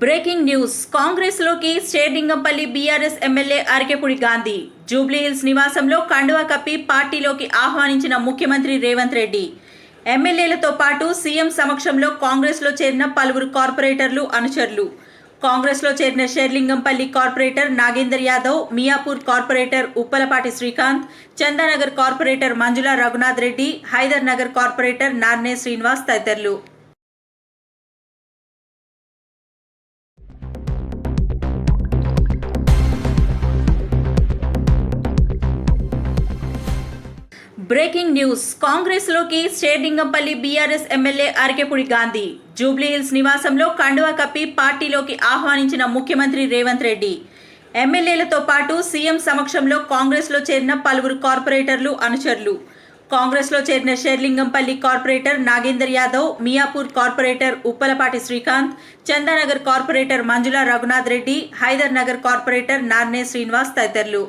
Breaking news. కాంగ్రెస్లోకి Serilingampally BRS MLA Arekapudi Gandhi. Jubilee Hills నివాసంలో కండువా కప్పి పార్టీలోకి ఆహ్వానించిన ముఖ్యమంత్రి రేవంత్ రెడ్డి. ఎమ్మెల్యేలతో పాటు సీఎం సమక్షంలో కాంగ్రెస్లో చేరిన పలువురు కార్పొరేటర్లు అనుచరులు. కాంగ్రెస్లో చేరిన Serilingampally corporator Nagender Yadav Miyapur corporator Uppalapati Srikanth Chandanagar corporator Manjula Raghunath Reddy Hyder Nagar corporator Narne Srinivas తదితరులు. Breaking news. కాంగ్రెస్లోకి షేర్లింగంపల్లి బీఆర్ఎస్ ఎమ్మెల్యే అరకెపుడి గాంధీ. జూబ్లీహిల్స్ నివాసంలో కండువా కప్పి పార్టీలోకి ఆహ్వానించిన ముఖ్యమంత్రి రేవంత్ రెడ్డి. ఎమ్మెల్యేలతో పాటు సీఎం సమక్షంలో కాంగ్రెస్లో చేరిన పలువురు కార్పొరేటర్లు అనుచరులు. కాంగ్రెస్లో చేరిన Serilingampally corporator Nagender Yadav Miyapur corporator Uppalapati Srikanth Chandanagar corporator Manjula Raghunath Reddy Hyder Nagar corporator Narne Srinivas తదితరులు.